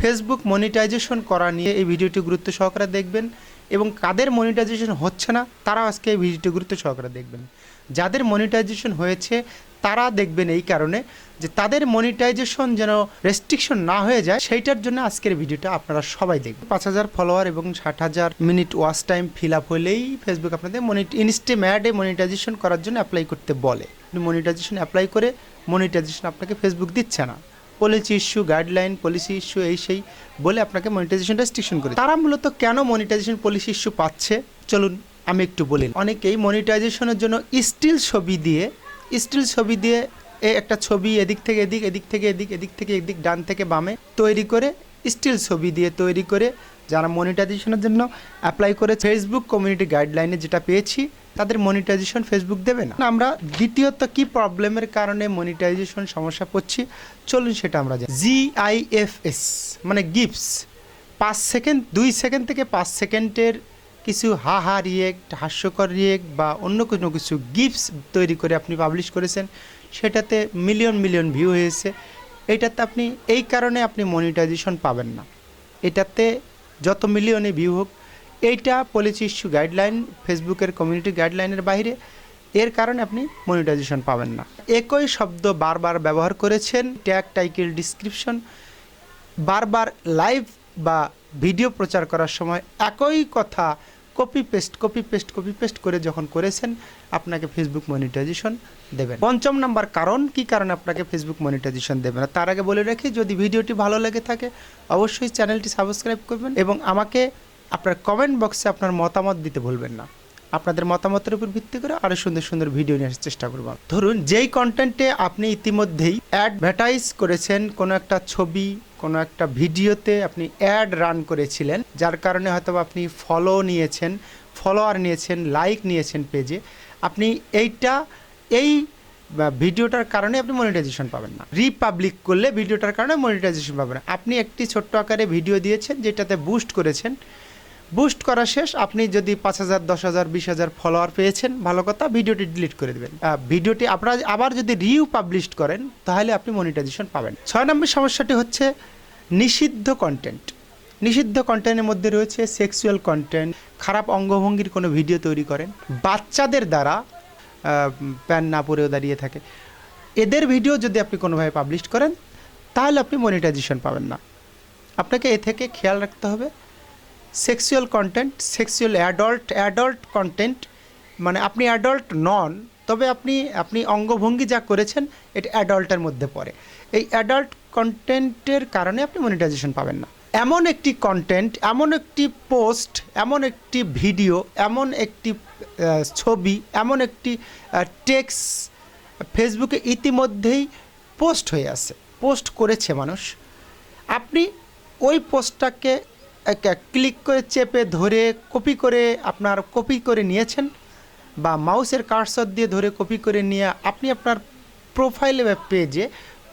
Facebook monetization করা নিয়ে এই ভিডিওটি গুরুত্ব সহকারে দেখবেন এবং কাদের মনিটাইজেশন হচ্ছে না তারা আজকে এই ভিডিওটি গুরুত্ব সহকারে দেখবেন। যাদের মনিটাইজেশন হয়েছে, তারা দেখবেন এই কারণে যে তাদের মনিটাইজেশন যেন রেস্ট্রিকশন না হয়ে যায়, সেইটার জন্য আজকের ভিডিওটা আপনারা সবাই দেখবেন। পাঁচ হাজার ফলোয়ার এবং ষাট হাজার minute watch time fill up হলেই ফেসবুক আপনাদের মনি ইনস্টে ম্যাডে মনিটাইজেশন করার জন্য অ্যাপ্লাই করতে বলে। মনিটাইজেশন অ্যাপ্লাই করে মনিটাইজেশন আপনাকে ফেসবুক দিচ্ছে না। Policy issue guideline policy issue এই সেই বলে আপনাকে মনিটাইজেশন রেস্ট্রিকশন করে। তারা মূলত কেন মনিটাইজেশন পলিসি ইস্যু পাচ্ছে? চলুন, আমি একটু বলি। অনেকেই মনিটাইজেশনের জন্য স্টিল ছবি দিয়ে স্টিল ছবি দিয়ে এ একটা ছবি এদিক থেকে এদিক এদিক থেকে এদিক এদিক থেকে এদিক, ডান থেকে বামে তৈরি করে স্টিল ছবি দিয়ে তৈরি করে যারা মনিটাইজেশনের জন্য অ্যাপ্লাই করে ফেসবুক কমিউনিটি গাইডলাইনে যেটা পেয়েছি, তাদের মনিটাইজেশন ফেসবুক দেবে না। আমরা দ্বিতীয়ত কি প্রবলেমের কারণে মনিটাইজেশন সমস্যা পড়ছি? চলুন সেটা আমরা জানি। জিআইএফএস মানে গিফটস পাঁচ সেকেন্ড দুই সেকেন্ড থেকে পাঁচ সেকেন্ডের কিছু হা হা রিয়েক্ট হাস্যকর রিয়েক্ট বা অন্য কোনো কিছু গিফটস তৈরি করে আপনি পাবলিশ করেছেন, সেটাতে মিলিয়ন মিলিয়ন ভিউ হয়েছে। এটাতে আপনি, এই কারণে আপনি মনিটাইজেশন পাবেন না। এটাতে যত মিলিয়নে ভিউ হোক, এইটা পলিসি ইস্যু গাইডলাইন ফেসবুকের কমিউনিটি গাইডলাইনের বাইরে এর কারণে আপনি মনিটাইজেশন পাবেন না। একই শব্দ বারবার ব্যবহার করেছেন ট্যাগ টাইটেল ডিসক্রিপশন বারবার লাইভ বা ভিডিও প্রচার করার সময় একই কথা copy paste copy paste copy paste করে যখন করেছেন, আপনাকে ফেসবুক মনিটাইজেশন দেবেন। পঞ্চম নাম্বার কারণ, কি কারণে আপনাকে ফেসবুক মনিটাইজেশন দেবে না তার আগে বলে রাখি, যদি ভিডিওটি ভালো লেগে থাকে, অবশ্যই চ্যানেলটি সাবস্ক্রাইব করবেন এবং আমাকে আপনার কমেন্ট বক্সে আপনার মতামত দিতে ভুলবেন না। আপনাদের মতামতের উপর ভিত্তি করে আরও সুন্দর সুন্দর ভিডিও নিয়ে আসার চেষ্টা করব। ধরুন, যেই কন্টেন্টে আপনি ইতিমধ্যেই অ্যাডভার্টাইজ করেছেন কোনো একটা ছবি কোনো একটা ভিডিওতে আপনি অ্যাড রান করেছিলেন, যার কারণে হয়তো আপনি ফলো নিয়েছেন ফলোয়ার নিয়েছেন লাইক নিয়েছেন পেজে আপনি এইটা, এই ভিডিওটার কারণে আপনি মনিটাইজেশন পাবেন না। রিপাবলিক করলে ভিডিওটার কারণে মনিটাইজেশন পাবেন না। আপনি একটি ছোট্ট আকারে ভিডিও দিয়েছেন, যেটাতে বুস্ট করেছেন। বুস্ট করা শেষ, আপনি যদি পাঁচ হাজার, দশ হাজার, বিশ হাজার ফলোয়ার পেয়েছেন, ভালো কথা, ভিডিওটি ডিলিট করে দেবেন। ভিডিওটি আপনারা আবার যদি রিউ পাবলিশ করেন, তাহলে আপনি মনিটাইজেশন পাবেন। ছয় নম্বর সমস্যাটি হচ্ছে নিষিদ্ধ কন্টেন্ট নিষিদ্ধ কন্টেন্টের মধ্যে রয়েছে সেক্সুয়াল কন্টেন্ট খারাপ অঙ্গভঙ্গির কোনো ভিডিও তৈরি করেন। বাচ্চাদের দ্বারা প্যান না পরেও দাঁড়িয়ে থাকে। এদের ভিডিও যদি আপনি কোনোভাবে পাবলিশ করেন, তাহলে আপনি মনিটাইজেশন পাবেন না। আপনাকে এ থেকে খেয়াল রাখতে হবে sexual content sexual adult adult content মানে আপনি অ্যাডাল্ট নন, তবে আপনি আপনি অঙ্গভঙ্গি যা করেছেন, এটা অ্যাডাল্টের মধ্যে পড়ে। এই অ্যাডাল্ট কন্টেন্টের কারণে আপনি মনিটাইজেশন পাবেন না। এমন একটি কন্টেন্ট এমন একটি পোস্ট এমন একটি ভিডিও এমন একটি ছবি, এমন একটি টেক্স ফেসবুকে ইতিমধ্যেই পোস্ট হয়ে আছে। পোস্ট করেছে মানুষ। আপনি ওই পোস্টটাকে ক্লিক করে চেপে ধরে কপি করে আপনার কপি করে নিয়েছেন বা মাউসের কার্সর দিয়ে ধরে কপি করে নিয়ে আপনি আপনার প্রোফাইলে বা পেজে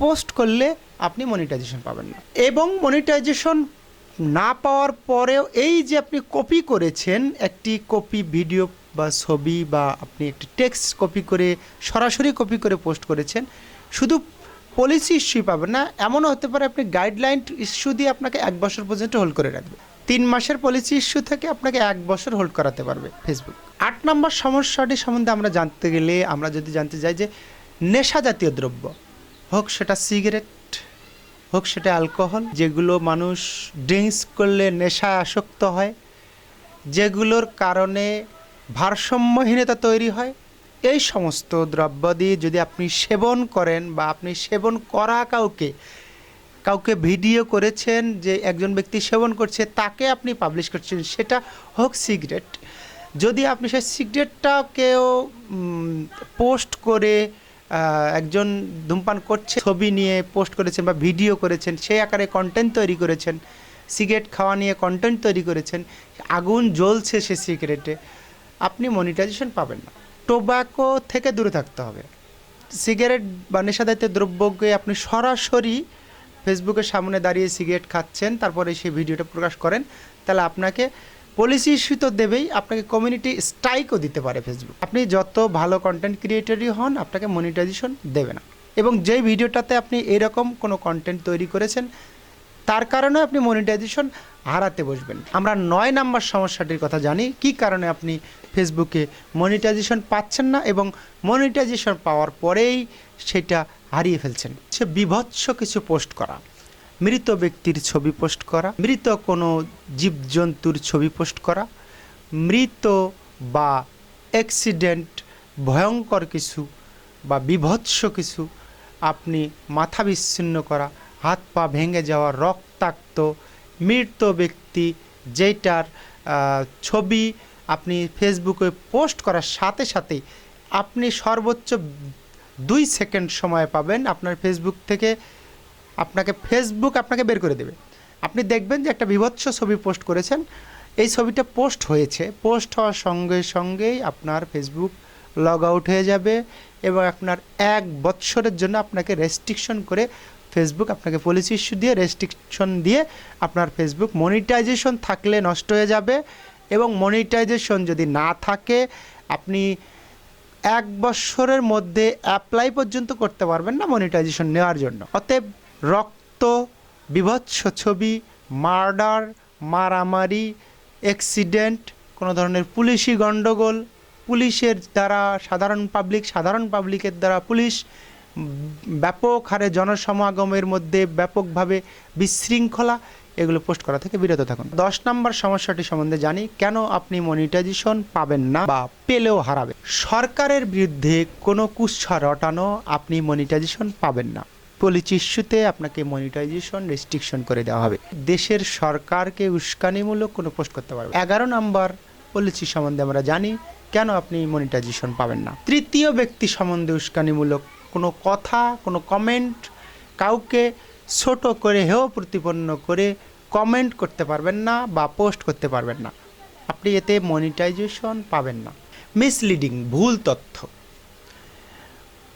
পোস্ট করলে আপনি মনিটাইজেশন পাবেন না। এবং মনিটাইজেশন না পাওয়ার পরেও এই যে আপনি কপি করেছেন একটি কপি ভিডিও বা ছবি বা আপনি একটি টেক্সট কপি করে, সরাসরি কপি করে পোস্ট করেছেন, শুধু পলিসি ইস্যুই পাবেন না, এমনও হতে পারে আপনি গাইডলাইন ইস্যু দিয়ে আপনাকে এক বছর পর্যন্ত হোল্ড করে রাখবে। তিন মাসের পলিসি ইস্যু থেকে আপনাকে এক বছর হোল্ড করাতে পারবে ফেসবুক আট নম্বর সমস্যাটি সম্বন্ধে আমরা জানতে গেলে আমরা যদি জানতে চাই যে নেশা জাতীয় দ্রব্য। হোক সেটা সিগারেট, হোক সেটা অ্যালকোহল, যেগুলো মানুষ ড্রিঙ্কস করলে নেশা আসক্ত হয়, যেগুলোর কারণে ভারসাম্যহীনতা তৈরি হয়, এই সমস্ত দ্রব্য দিয়ে যদি আপনি সেবন করেন বা আপনি সেবন করা কাউকে কাউকে ভিডিও করেছেন যে একজন ব্যক্তি সেবন করছে, তাকে আপনি পাবলিশ করছেন, সেটা হোক সিগারেট। যদি আপনি সেই সিগারেটটাকেও পোস্ট করে একজন ধূমপান করছে, ছবি নিয়ে পোস্ট করেছেন বা ভিডিও করেছেন, সেই আকারে কন্টেন্ট তৈরি করেছেন, সিগারেট খাওয়া নিয়ে কন্টেন্ট তৈরি করেছেন, আগুন জ্বলছে সে সিগারেটে। আপনি মনিটাইজেশন পাবেন না। টোব্যাকো থেকে দূরে থাকতে হবে। সিগারেট বা নেশাদারিত দ্রব্যকে আপনি সরাসরি ফেসবুকের সামনে দাঁড়িয়ে সিগারেট খাচ্ছেন, তারপরে সেই ভিডিওটা প্রকাশ করেন, তাহলে আপনাকে পলিসি ইস্যু তো দেবেই, আপনাকে কমিউনিটি স্ট্রাইকও দিতে পারে ফেসবুক আপনি যত ভালো কন্টেন্ট ক্রিয়েটরই হন, আপনাকে মনিটাইজেশন দেবে না। এবং যেই ভিডিওটাতে আপনি এরকম কোনো কন্টেন্ট তৈরি করেছেন, তার কারণে আপনি মনিটাইজেশন হারাতে বসবেন। আমরা নয় নাম্বার সমস্যাটির কথা জানি, কি কারণে আপনি ফেসবুকে মনিটাইজেশন পাচ্ছেন না এবং মনিটাইজেশন পাওয়ার পরেই সেটা হারিয়ে ফেলছেন। সে বিভৎস কিছু পোস্ট করা। মৃত ব্যক্তির ছবি পোস্ট করা, মৃত কোনো জীবজন্তুর ছবি পোস্ট করা, মৃত বা অ্যাক্সিডেন্ট ভয়ঙ্কর কিছু বা বিভৎস কিছু আপনি মাথা বিচ্ছিন্ন করা, হাত পা ভেঙে যাওয়া, রক্তাক্ত, মৃত ব্যক্তি যেটার ছবি আপনি ফেসবুকে পোস্ট করার সাথে সাথে আপনি সর্বোচ্চ দুই সেকেন্ড সময় পাবেন আপনার ফেসবুক থেকে আপনাকে ফেসবুক আপনাকে বের করে দেবে। আপনি দেখবেন যে একটা বিভৎস ছবি পোস্ট করেছেন। এই ছবিটা পোস্ট হয়েছে। পোস্ট হওয়ার সঙ্গে সঙ্গেই আপনার ফেসবুক লগ আউট হয়ে যাবে এবং আপনার এক বৎসরের জন্য আপনাকে রেস্ট্রিকশন করে ফেসবুক আপনাকে পলিসি ইস্যু দিয়ে রেস্ট্রিকশন দিয়ে আপনার ফেসবুক মনিটাইজেশন থাকলে নষ্ট হয়ে যাবে এবং মনিটাইজেশন যদি না থাকে, আপনি এক বছরের মধ্যে অ্যাপ্লাই পর্যন্ত করতে পারবেন না মনিটাইজেশন নেওয়ার জন্য। অতএব রক্ত বিভৎস ছবি, মার্ডার, মারামারি, অ্যাক্সিডেন্ট, কোনো ধরনের পুলিশি গণ্ডগোল, পুলিশের দ্বারা সাধারণ পাবলিক, সাধারণ পাবলিকের দ্বারা পুলিশ ব্যাপক হারে জনসমাগমের মধ্যে ব্যাপকভাবে বিশৃঙ্খলা, এগুলো পোস্ট করা থেকে বিরত থাকুন। দশ নম্বর সমস্যাটি সম্বন্ধে জানি, কেন আপনি মনিটাইজেশন পাবেন না বা পেলেও হারাবেন? সরকারের বিরুদ্ধে কোনো কুৎসা রটানো আপনি মনিটাইজেশন পাবেন না। পলিচি ইস্যুতে আপনাকে মনিটাইজেশন রেস্ট্রিকশন করে দেওয়া হবে। দেশের সরকারকে উস্কানিমূলক কোনো পোস্ট করতে পারবে এগারো নম্বর পলিচি সম্বন্ধে আমরা জানি, কেন আপনি মনিটাইজেশন পাবেন না? তৃতীয় ব্যক্তি সম্বন্ধে উস্কানিমূলক কোনো কথা, কোনো কমেন্ট কাউকে ছোট করে হেয় প্রতিপন্ন করে কমেন্ট করতে পারবেন না বা পোস্ট করতে পারবেন না। আপনি এতে মনিটাইজেশন পাবেন না। মিসলিডিং ভুল তথ্য।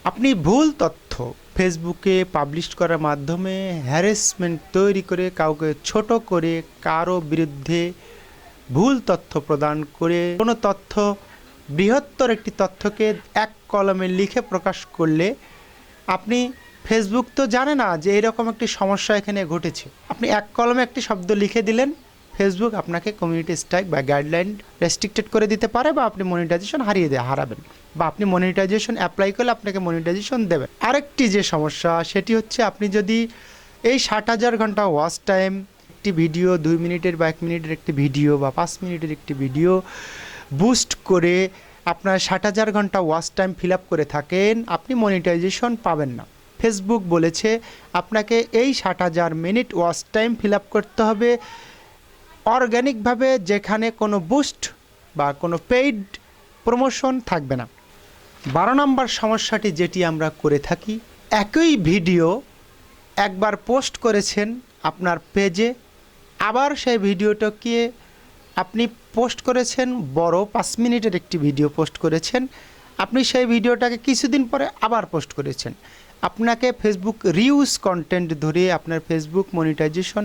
আপনি ভুল তথ্য ফেসবুকে পাবলিশ করার মাধ্যমে হ্যারেসমেন্ট তৈরি করে কাউকে ছোট করে কারও বিরুদ্ধে ভুল তথ্য প্রদান করে কোনো তথ্য, বৃহত্তর একটি তথ্যকে এক কলমে লিখে প্রকাশ করলে আপনি ফেসবুক তো জানে না যে এরকম একটি সমস্যা এখানে ঘটেছে। আপনি এক কলমে একটি শব্দ লিখে দিলেন ফেসবুক আপনাকে কমিউনিটি স্ট্রাইক বা গাইডলাইন রেস্ট্রিক্টেড করে দিতে পারে বা আপনি মনিটাইজেশন হারিয়ে দেয় হারাবেন বা আপনি মনিটাইজেশন অ্যাপ্লাই করলে আপনাকে মনিটাইজেশন দেবেন আরেকটি যে সমস্যা, সেটি হচ্ছে আপনি যদি এই ষাট হাজার ঘণ্টা ওয়াচ টাইম একটি ভিডিও দুই মিনিটের বা এক মিনিটের একটি ভিডিও বা পাঁচ মিনিটের একটি ভিডিও বুস্ট করে আপনার ষাট হাজার ঘণ্টা ওয়াচ টাইম ফিল আপ করে থাকেন, আপনি মনিটাইজেশন পাবেন না। ফেসবুক বলেছে, আপনাকে এই ষাট হাজার minute watch time fill up করতে হবে। অর্গ্যানিকভাবে যেখানে কোনো বুস্ট বা কোনো পেইড প্রমোশন থাকবে না। বারো নম্বর সমস্যাটি যেটি আমরা করে থাকি, একই ভিডিও একবার পোস্ট করেছেন আপনার পেজে আবার সেই ভিডিওটাকে আপনি পোস্ট করেছেন, বড় পাঁচ মিনিটের একটি ভিডিও পোস্ট করেছেন, আপনি সেই ভিডিওটাকে কিছুদিন পরে আবার পোস্ট করেছেন। আপনাকে ফেসবুক রিউজ কন্টেন্ট ধরে আপনার ফেসবুক মনিটাইজেশন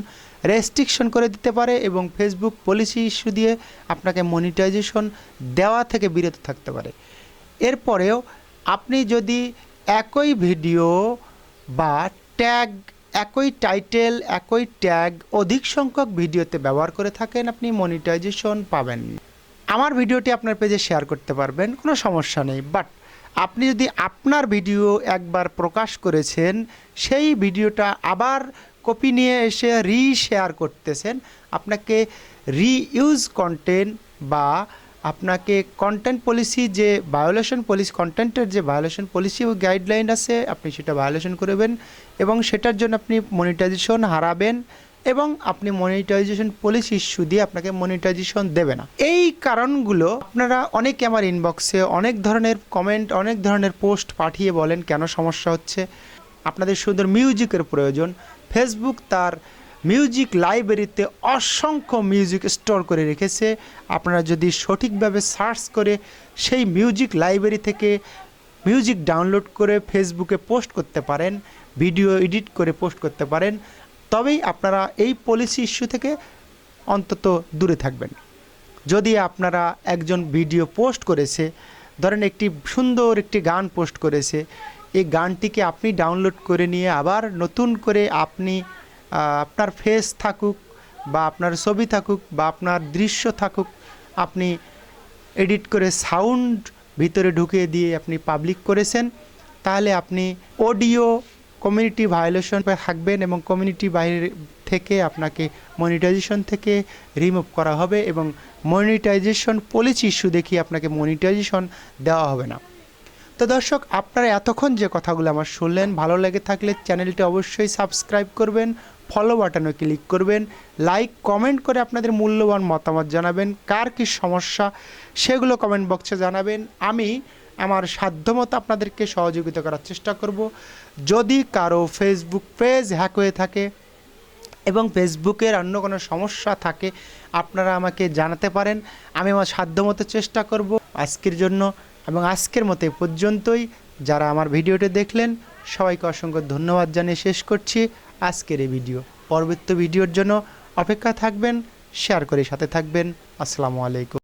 রেস্ট্রিকশন করে দিতে পারে এবং ফেসবুক পলিসি ইস্যু দিয়ে আপনাকে মনিটাইজেশন দেওয়া থেকে বিরত থাকতে পারে। এরপরেও আপনি যদি একই ভিডিও বা ট্যাগ একই টাইটেল একই ট্যাগ অধিক সংখ্যক ভিডিওতে ব্যবহার করে থাকেন, আপনি মনিটাইজেশন পাবেন আমার ভিডিওটি আপনার পেজে শেয়ার করতে পারবেন, কোনো সমস্যা নেই। বাট আপনি যদি আপনার ভিডিও একবার প্রকাশ করেছেন, সেই ভিডিওটা আবার কপি নিয়ে এসে রি শেয়ার করতেছেন। আপনাকে রিইউজ কন্টেন্ট বা আপনাকে কন্টেন্ট পলিসি যে ভায়োলেশন পলিসি কন্টেন্টের যে ভায়োলেশন পলিসি ও গাইডলাইন আছে, আপনি সেটা ভায়োলেশন করবেন এবং সেটার জন্য আপনি মনিটাইজেশন হারাবেন এবং আপনি মনিটাইজেশন পলিসি ইস্যু দিয়ে আপনাকে মনিটাইজেশন দেবে না। এই কারণগুলো আপনারা অনেকে আমার ইনবক্সে অনেক ধরনের কমেন্ট অনেক ধরনের পোস্ট পাঠিয়ে বলেন কেন সমস্যা হচ্ছে। আপনাদের সুন্দর মিউজিকের প্রয়োজন। ফেসবুক তার মিউজিক লাইব্রেরিতে অসংখ্য মিউজিক স্টোর করে রেখেছে। আপনারা যদি সঠিকভাবে সার্চ করে সেই মিউজিক লাইব্রেরি থেকে মিউজিক ডাউনলোড করে ফেসবুকে পোস্ট করতে পারেন ভিডিও এডিট করে পোস্ট করতে পারেন, তবেই আপনারা এই পলিসি ইস্যু থেকে অন্তত দূরে থাকবেন। যদি আপনারা একজন ভিডিও পোস্ট করেছে, ধরেন একটি সুন্দর একটি গান পোস্ট করেছে এই গানটিকে আপনি ডাউনলোড করে নিয়ে আবার নতুন করে আপনি আপনার ফেস থাকুক বা আপনার ছবি থাকুক বা আপনার দৃশ্য থাকুক, আপনি এডিট করে সাউন্ড ভিতরে ঢুকিয়ে দিয়ে আপনি পাবলিক করেছেন, তাহলে আপনি অডিও কমিউনিটি ভায়োলেশন থাকবেন এবং কমিউনিটি বাইরে থেকে আপনাকে মনিটাইজেশন থেকে রিমুভ করা হবে এবং মনিটাইজেশন পলিসি ইস্যু দেখিয়ে আপনাকে মনিটাইজেশন দেওয়া হবে না। তো দর্শক, আপনারা এতক্ষণ যে কথাগুলো আমার শুনলেন, ভালো লেগে থাকলে চ্যানেলটি অবশ্যই সাবস্ক্রাইব করবেন ফলো বাটনে ক্লিক করবেন লাইক কমেন্ট করে আপনাদের মূল্যবান মতামত জানাবেন, কার কী সমস্যা, সেগুলো কমেন্ট বক্সে জানাবেন। আমি আমার সাধ্যমতো আপনাদেরকে সহযোগিতা করার চেষ্টা করব। যদি কারও ফেসবুক পেজ হ্যাক হয়ে থাকে এবং ফেসবুকের অন্য কোনো সমস্যা থাকে, আপনারা আমাকে জানাতে পারেন, আমি আমার সাধ্যমতো চেষ্টা করব। আজকের জন্য এবং আজকের মতো পর্যন্তই। যারা আমার ভিডিওটি দেখলেন, সবাইকে অসংখ্য ধন্যবাদ জানিয়ে শেষ করছি আজকের এই ভিডিও। পরবর্তী ভিডিওর জন্য অপেক্ষা থাকবেন, শেয়ার করে সাথে থাকবেন। আসসালামু আলাইকুম।